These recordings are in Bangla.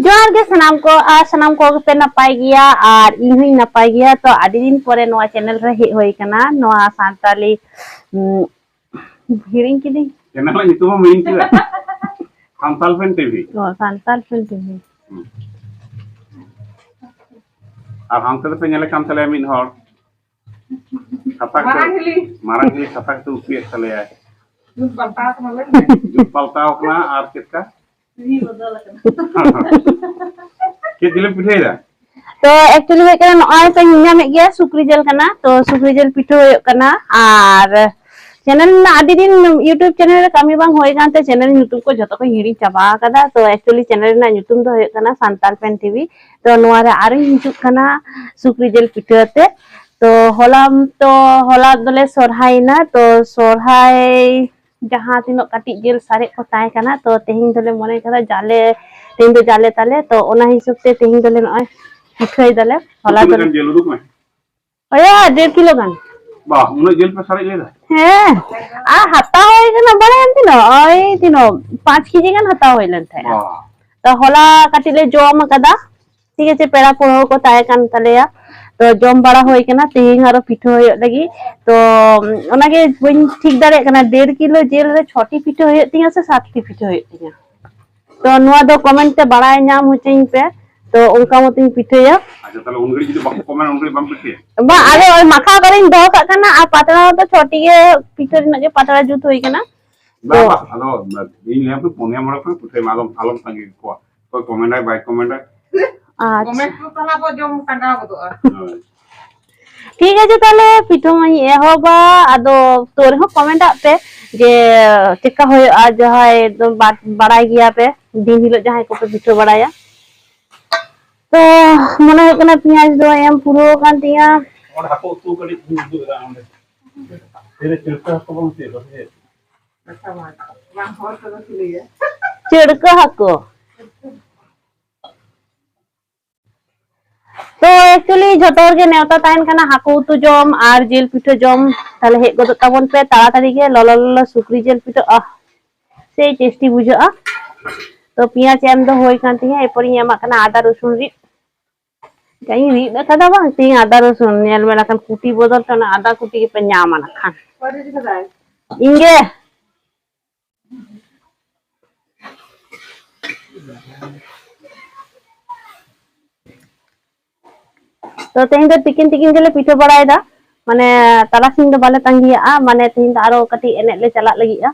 जोहार गे सनाम को आ सनाम को पे नपाय गिया और इन हुई नपाय गिया तो आदि दिन परे नोआ चैनल रे हे होई कना नोआ सांताली हिरिंग किदी channel ला nyutum mah main kira. Santal Fan TV. No Santal film TV Ar hante te penyele kan tele min hor. Katak Marang tu hili. marang hili katak tu upi tele ya. Yung तो एक्चुअली नगे सुक्री जल करना तो सुक्री जल पिठो चैनल आदि दिन यूट्यूब चैनल कमी बांग हो गए चैनल को जो को हिड़ी चाबाकदा तो एक्चुअली चैनल तो सानतल पेन टीवी तो हजुना सुक्री जल पिठते तो हलाम तो हला दल सरहना तो सरहाई जहाँ तीन कटी जेल सारे को तायकना तो तेहन मन करा जाले तेहन दो जाले ताले तो ओना हिसाब से तेहन दले नय पिठाई दले हला दले जेल रुक में ओया किलो गन बा उन जेल पे सारे लेदा हैं आ हता होय गना बड़े 5 केजी हता होय लन था तो हला कदा ठीक है पेड़ा पुरो को तायकन तलेया ᱛᱚ ᱡᱚᱢ ᱵᱟᱲᱟ ᱦᱩᱭ ᱠᱟᱱᱟ ᱛᱮᱦᱮᱧ ᱟᱨᱚ ᱯᱤᱴᱷᱟᱹ ᱦᱩᱭᱩᱜ ᱞᱟᱹᱜᱤᱫ ᱛᱚ ᱚᱱᱟᱜᱮ ᱵᱟᱹᱧ ᱴᱷᱤᱠ ᱫᱟᱲᱮᱭᱟᱜ ᱠᱟᱱᱟ ᱰᱮᱲ ᱠᱤᱞᱳ ᱡᱤᱞ ᱨᱮ ᱪᱷᱚᱴᱤ ᱯᱤᱴᱷᱟᱹ ᱦᱩᱭᱩᱜ ᱛᱤᱧᱟ ᱥᱮ ᱥᱟᱛᱴᱤ ᱯᱤᱴᱷᱟᱹ ᱦᱩᱭᱩᱜ ᱛᱤᱧᱟ ᱛᱚ ᱱᱚᱣᱟ ᱫᱚ ᱠᱚᱢᱮᱱᱴ ᱛᱮ ᱵᱟᱲᱟᱭ ᱧᱟᱢ ᱦᱚᱪᱚᱧ ᱯᱮ ᱛᱚ ᱚᱱᱠᱟ ᱢᱚᱛᱚᱧ ᱯᱤᱴᱷᱟᱹᱭᱟ ᱵᱟᱝ ᱟᱞᱮ ᱳᱭ ᱢᱟᱠᱷᱟᱣ ᱠᱚᱨᱮᱧ ᱫᱚᱦᱚ ᱠᱟᱜ ᱠᱟᱱᱟ ᱟᱨ ᱯᱟᱛᱲᱟ ᱦᱚᱸᱛᱚ ᱪᱷᱚᱴᱤ ᱜᱮ ᱯᱤᱴᱷᱟᱹ ᱨᱮᱱᱟᱜ ᱜᱮ ᱯᱟᱛᱲᱟ ᱡᱩᱛ ᱦᱩᱭ ᱠᱟᱱᱟ ᱟᱫᱚ ᱤᱧ ᱞᱟᱹᱭᱟᱢ ᱯᱮ ᱯᱩᱱᱭᱟ ᱢᱚᱬᱮ ᱯᱮ ᱯᱤᱴᱷᱟᱹᱭ ᱢᱟ ᱟᱞᱚᱢ ᱟᱞᱚᱢ ᱛᱟᱺᱜᱤ ᱠᱚᱣᱟ ᱚᱠᱚᱭ ᱠᱚᱢᱮᱱᱴᱟᱭ ᱵᱟᱭ ᱠᱚᱢᱮᱱᱴᱟᱭ আচ্ছা। ঠিক আছে তাহলে পিঠুমাই এহবা আদো তোর হো কমেন্ট আপে যে চেকা হয়ে আজ হয় একদম বাড়াই গিয়া পে দিন হিলো যাহাই কোপে পিঠো বাড়ায়া। তো মনে হয় কোনা পেঁয়াজ দো এম পুরো কান তিয়া ওর হাকো। तो एक्चुअली जो नौता तहनकना हाकू तो जम और जिल पिठो जम तदन पे तड़ाड़ी लल लल सुक्री जिल पिठो अह से टेस्टी बुझे तो पिंज एम दोकती है, एपर आदा रसुन रिदा तीन आदा रसुन खान कुटी बदल तो आदा कुटी पे नाम खान। ᱛᱚ ᱛᱮᱦᱮᱧ ᱫᱚ ᱛᱤᱠᱤᱱ ᱛᱤᱠᱤᱱ ᱜᱮᱞᱮ ᱯᱤᱴᱷᱟᱹ ᱵᱟᱲᱟᱭᱮᱫᱟ ᱢᱟᱱᱮ ᱛᱟᱨᱟᱥᱤᱧ ᱫᱚ ᱵᱟᱞᱮ ᱛᱟᱸᱜᱤᱭᱟᱜᱼᱟ ᱢᱟᱱᱮ ᱛᱮᱦᱮᱧ ᱫᱚ ᱟᱨᱚ ᱠᱟᱹᱴᱤᱡ ᱮᱱᱮᱡ ᱞᱮ ᱪᱟᱞᱟᱜ ᱞᱟᱹᱜᱤᱫᱼᱟ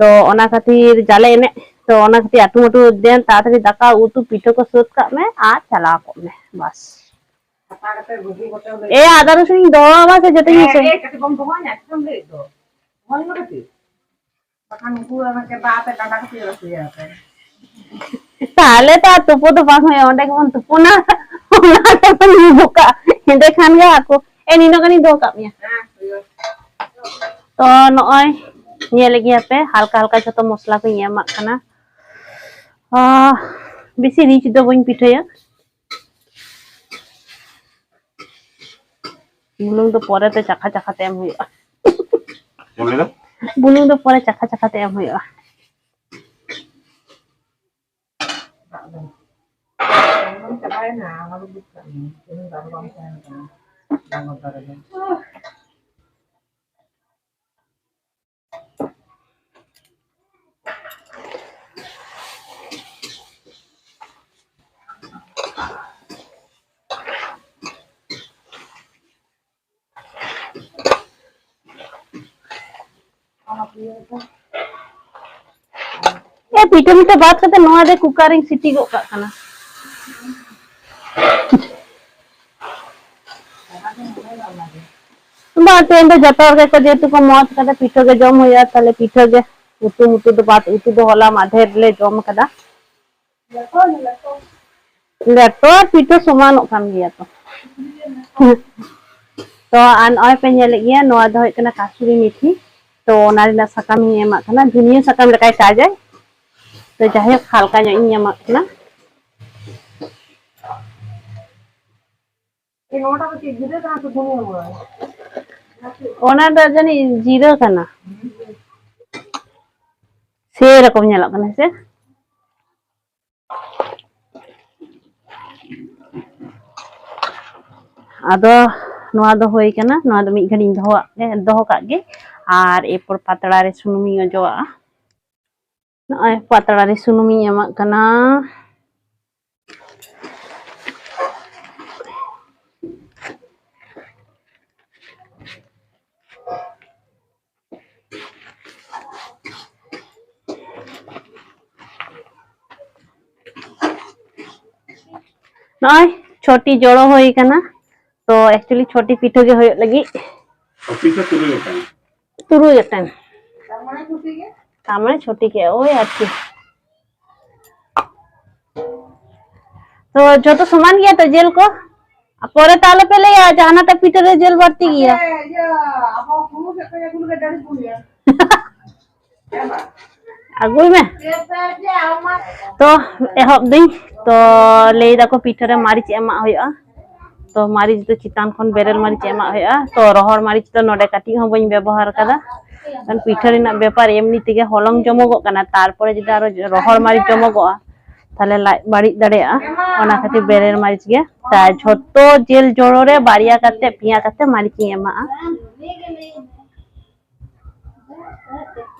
ᱛᱚ ᱚᱱᱟ ᱠᱷᱟᱹᱛᱤᱨ ᱡᱟᱞᱮ ᱮᱱᱮᱡ ᱛᱚ ᱚᱱᱟ ᱠᱷᱟᱹᱛᱤᱨ ᱟᱹᱴᱩ ᱢᱟᱹᱴᱩ ᱫᱮᱱ ᱛᱟᱲᱟᱛᱟᱲᱤ ᱫᱟᱠᱟ ᱩᱛᱩ ᱯᱤᱴᱷᱟᱹ ᱠᱚ ᱥᱟᱹᱛ ᱠᱟᱜ ᱢᱮ ᱟᱨ ᱪᱟᱞᱟᱣ ᱠᱚᱜ ᱢᱮ ᱵᱟᱥ এ আদা রসুন দোয়া আমাকে যেতে গেছে তাহলে তো আর তুপো তো পাক হয়ে অনেক তুপো না নিয়ে বোকা এতে খান গে আকো এ নিনো কানি দো কামিয়া Ah, yun. তো নয় নিয়ে লেগে আপে হালকা হালকা যত মশলা কো নিয়ে এমাক কানা বেশি রিচ দো বইন পিঠেয়া বুলুং তো পরে তো চাখা চাখাতে এম হইয়া বুলুং তো পরে চাখা চাখাতে এম হইয়া ya kan ya Peter kita bahas kata nomor dekukar yang city gitu kan ᱩᱛᱩ ᱫᱚ ᱡᱚᱛᱚ ᱦᱚᱲ ᱜᱮᱠᱚ ᱡᱮᱦᱮᱛᱩ ᱠᱚ ᱢᱚᱡᱽ ᱠᱟᱫᱟ ᱯᱤᱴᱷᱟᱹ ᱜᱮ ᱡᱚᱢ ᱦᱩᱭᱩᱜᱼᱟ ᱛᱟᱦᱞᱮ ᱯᱤᱴᱷᱟᱹ ᱜᱮ ᱩᱛᱩ ᱩᱛᱩ ᱫᱚ ᱵᱟᱫ ᱩᱛᱩ ᱫᱚ ᱦᱚᱞᱟ ᱢᱟᱫᱷᱮᱨ ᱞᱮ ᱡᱚᱢ ᱠᱟᱫᱟ ᱞᱮᱴᱚ ᱯᱤᱴᱷᱟᱹ ᱥᱚᱢᱟᱱᱚᱜ ᱠᱟᱱ ᱜᱮᱭᱟ ᱛᱚ ᱛᱚ ᱟᱨ ᱱᱚᱜᱼᱚᱭ ᱯᱮ ᱧᱮᱞᱮᱫ ᱜᱮᱭᱟ ᱱᱚᱣᱟ ᱫᱚ ᱦᱩᱭᱩᱜ ᱠᱟᱱᱟ ᱠᱟᱥᱩᱨᱤ ᱢᱤᱛᱷᱤ ᱛᱚ ᱚᱱᱟ ᱨᱮᱱᱟᱜ ᱥᱟᱠᱟᱢ ᱤᱧ ᱮᱢᱟᱜ ᱠᱟᱱᱟ ᱫᱷᱩᱱᱤᱭᱟᱹ ᱥᱟᱠᱟᱢ ᱞᱮᱠᱟᱭ ᱠᱟᱡᱟᱭ ᱛᱚ ᱡᱟᱦᱟᱸᱭ ᱦᱟᱞᱠᱟ ᱧᱚᱜ ᱤᱧ ᱮᱢᱟᱜ ᱠᱟᱱᱟ এই নটা বাজে গিয়ে তারা তো ঘুমিয়ে পড়ে ওনাটা জানি জিরা কানা সেরকম ᱧᱮᱞᱚᱜ ᱠᱟᱱᱟ ᱥᱮ ᱟᱫᱚ ᱱᱚᱣᱟ ᱫᱚ ᱦᱩᱭ ᱠᱟᱱᱟ ᱱᱚᱣᱟ ᱫᱚ ᱢᱤᱫ ᱜᱷᱟᱹᱲᱤᱧ ᱫᱚᱦᱚᱣᱟᱜ ᱫᱚᱦᱚ ᱠᱟᱜ ᱜᱮ ᱟᱨ ᱮᱨᱯᱚᱨ ᱯᱟᱛᱲᱟ ᱨᱮ ᱥᱩᱱᱩᱢᱤᱧ ᱚᱡᱚᱜᱟᱜᱼᱟ ᱱᱚᱜᱼᱚᱭ ᱯᱟᱛᱲᱟ ᱨᱮ ᱥᱩᱱᱩᱢᱤᱧ ᱮᱢᱟᱜ ᱠᱟᱱᱟ ᱱᱚᱜᱼᱚᱭ ᱪᱷᱚᱴᱤ ᱡᱚᱲᱚ ᱦᱩᱭ ᱠᱟᱱᱟ ᱛᱚ ᱮᱠᱪᱩᱭᱟᱞᱤ ᱪᱷᱚᱴᱤ ᱯᱤᱴᱷᱟᱹ ᱜᱮ ᱦᱩᱭᱩᱜ ᱞᱟᱹᱜᱤᱫ ᱯᱤᱴᱷᱟᱹ ᱛᱩᱨᱩᱭ ᱜᱚᱴᱟᱝ ᱛᱩᱨᱩᱭ ᱜᱚᱴᱟᱝ ᱛᱟᱨ ᱢᱟᱱᱮ ᱪᱷᱚᱴᱤ ᱜᱮ তার মানে ছোটিকে ওই আর কি তো যত সমান গিয়া তো জেল কো পরে তাহলে পেলে জাহানাটা পিটারে জেল বাড়তি গিয়া ᱟᱹᱜᱩᱭ ᱢᱮ ᱛᱚ ᱮᱦᱚᱵ ᱫᱟᱹᱧ ᱛᱚ ᱞᱟᱹᱭ ᱫᱟᱠᱚ ᱯᱤᱴᱷᱟᱹ ᱨᱮ ᱢᱟᱹᱨᱤᱪ ᱮᱢᱟᱜ ᱦᱩᱭᱩᱜᱼᱟ ᱛᱚ ᱢᱟᱹᱨᱤᱪ ᱫᱚ ᱪᱮᱛᱟᱱ ᱠᱷᱚᱱ ᱵᱮᱨᱮᱞ ᱢᱟᱹᱨᱤᱪ ᱮᱢᱟᱜ ᱦᱩᱭᱩᱜᱼᱟ ᱛᱚ ᱨᱚᱦᱚᱲ ᱢᱟᱹᱨᱤᱪ ᱫᱚ ᱱᱚᱰᱮ ᱠᱟᱹᱴᱤᱡ ᱦᱚᱸ ᱵᱟᱹᱧ ᱵᱮᱵᱚᱦᱟᱨ ᱟᱠᱟᱫᱟ ᱠᱟᱨᱚᱱ ᱯᱤᱴᱷᱟᱹ ᱨᱮᱱᱟᱜ ᱵᱮᱯᱟᱨ ᱮᱢᱱᱤ ᱛᱮᱜᱮ ᱦᱚᱞᱚᱝ ᱡᱚᱢᱚᱜᱚᱜ ᱠᱟᱱᱟ ᱛᱟᱨᱯᱚᱨᱮ ᱡᱩᱫᱤ ᱟᱨᱚ ᱨᱚᱦᱚᱲ ᱢᱟᱹᱨᱤᱪ ᱡᱚᱢᱚᱜᱚᱜᱼᱟ তাহলে বাড়ি দাঁড়িয়ে ওনা খাতির বেরের মারিচ গে তা ঝত জেল জোড়ো রে বাড়িয়া কাতে পিয়া কাতে মারিচ এমা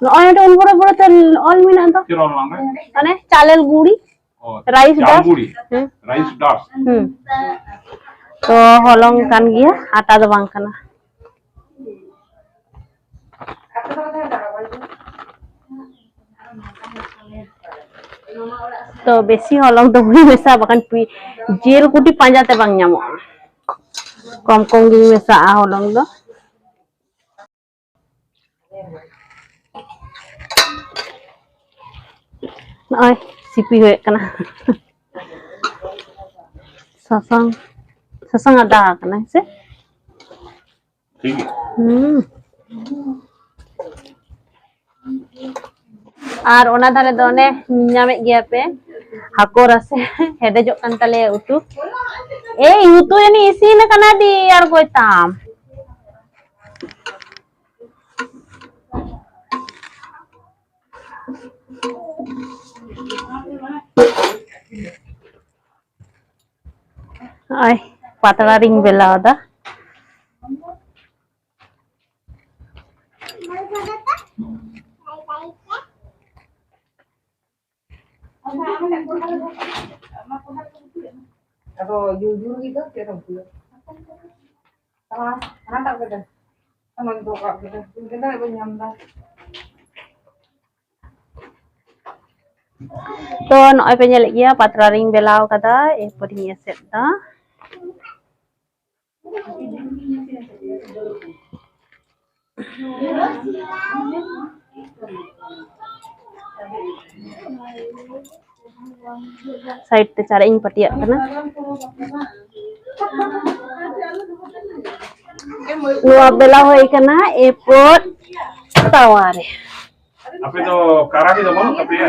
অনেকটা উপরে উপরে তো অলমি তো মানে? চালের গুড়ি রাইস ডাস্ট রাইস ডাস্ট তো হলং কান গিয়া আটা দ বাং তো বেশি হলং তো হুই মেশা বাকান পি জেল কুটি পাঁজাতে বাং নামো কম কম গিয়ে মেশা আ Hollong Nah, si pi hue kena. Sasang. Sasang ada kena sih. Hmm. Ar ona tale done nyame gi ape. Hako rase hede jok kan tale utuh. Eh, utuh ini ya isi nak nadi ar goitam. kak kita. Kita ibu nyamda. ᱛᱚ ᱱᱚᱜᱼᱚᱭ ᱯᱮ ᱧᱮᱞᱮᱫ ᱜᱮᱭᱟ ᱯᱟᱛᱲᱟ ᱨᱤᱧ ᱵᱮᱞᱟᱣ ᱠᱟᱫᱟ ᱮᱨᱯᱚᱨ ᱤᱧ ᱮᱥᱮᱫ ᱫᱟ side te cara ing ya, karena nua bela hoi kena epot tawar apa itu mau to ya?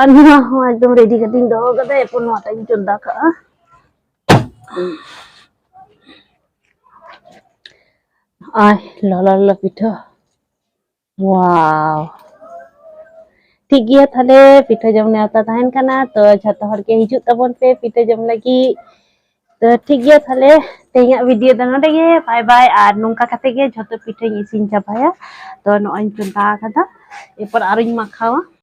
ᱟᱨ ᱱᱚᱣᱟ ᱦᱚᱸ ᱮᱠᱫᱚᱢ ᱨᱮᱰᱤ ᱠᱟᱛᱮᱧ ᱫᱚᱦᱚ ᱠᱟᱫᱟ ᱮᱯᱚᱨ ᱱᱚᱣᱟᱴᱟᱜ ᱤᱧ ᱪᱚᱸᱫᱟ ᱠᱟᱜᱼᱟ ᱟᱨ ᱞᱚᱞᱚ ᱯᱤᱴᱷᱟᱹ ᱳᱣᱟᱣ ᱴᱷᱤᱠ ᱜᱮᱭᱟ ᱛᱟᱦᱞᱮ ᱯᱤᱴᱷᱟᱹ ᱡᱚᱢ ᱱᱮᱣᱛᱟ ᱛᱟᱦᱮᱱ ᱠᱟᱱᱟ ᱛᱚ ᱡᱷᱚᱛᱚ ᱦᱚᱲ ᱜᱮ ᱦᱤᱡᱩᱜ ᱛᱟᱵᱚᱱ ᱯᱮ ᱯᱤᱴᱷᱟᱹ ᱡᱚᱢ ᱞᱟᱹᱜᱤᱫ ᱛᱚ ᱴᱷᱤᱠ ᱜᱮᱭᱟ ᱛᱟᱦᱞᱮ ᱛᱮᱦᱮᱧᱟᱜ ᱵᱷᱤᱰᱤᱭᱳ ᱫᱚ ᱱᱚᱰᱮ ᱜᱮ ᱵᱟᱭ ᱵᱟᱭ ᱟᱨ ᱱᱚᱝᱠᱟ ᱠᱟᱛᱮ ᱜᱮ ᱡᱷᱚᱛᱚ ᱯᱤᱴᱷᱟᱹᱧ ᱤᱥᱤᱱ ᱪᱟᱵᱟᱭᱟ ᱛᱚ ᱱᱚᱜᱼᱚᱭ ᱤᱧ ᱪᱚᱸᱫᱟ ᱟᱠᱟᱫᱟ ᱮᱨᱯᱚᱨ ᱟᱨᱚᱧ ᱢᱟᱠᱷᱟᱣᱟ